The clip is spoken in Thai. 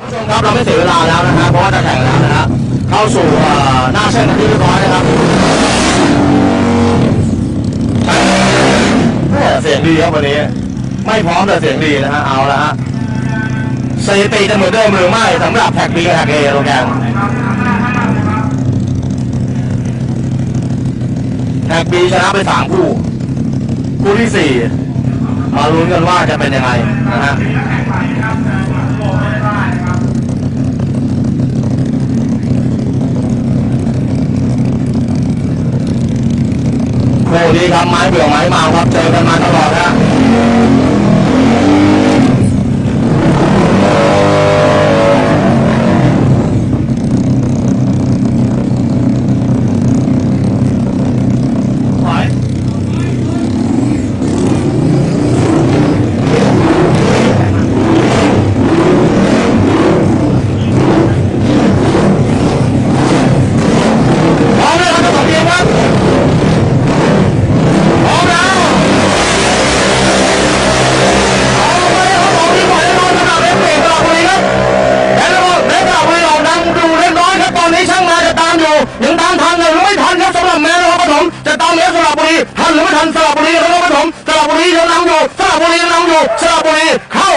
ผู้ชมครับเราไม่เสียเวลาแล้วนะฮะเพราะว่าจะแข่งแล้วนะฮะเข้าสู่หน้าเส้นที่เรียบร้อยนะครับเสียงดีครับวันนี้ ไม่พร้อมแต่เสียงดีนะฮะเอาละฮะสถิติจะเหมือนเดิมหรือไม่สำหรับแท็กบีกับแท็กเอโรงแรมแท็กบีชนะไปสามคู่ คู่ที่สี่มาลุ้นกันว่าจะเป็นยังไงนะฮะ คดีครับไม้เบื่อไม้เมาครับเจอกันมาตลอดนะพร้อมแล้วครับทั้งสองทีมครับพร้อมแล้ว เอาไปครับผมที่หมายเลขสำหรับเอฟเฟกต์สระบุรีครับแล้วก็เล็กสระบุรีออกนำดูเล็กน้อยครับตอนนี้ช่างมาจะตามอ ยังตามทันหรือไม่ทันครับสำหรับแม่นครปฐมจะตามเอฟสระบุรีทันหรือไม่ทันสระบุรีนครปฐมสระบุรียังนำอยู่สระบุรียังนำอยู่สระบุรีเข้า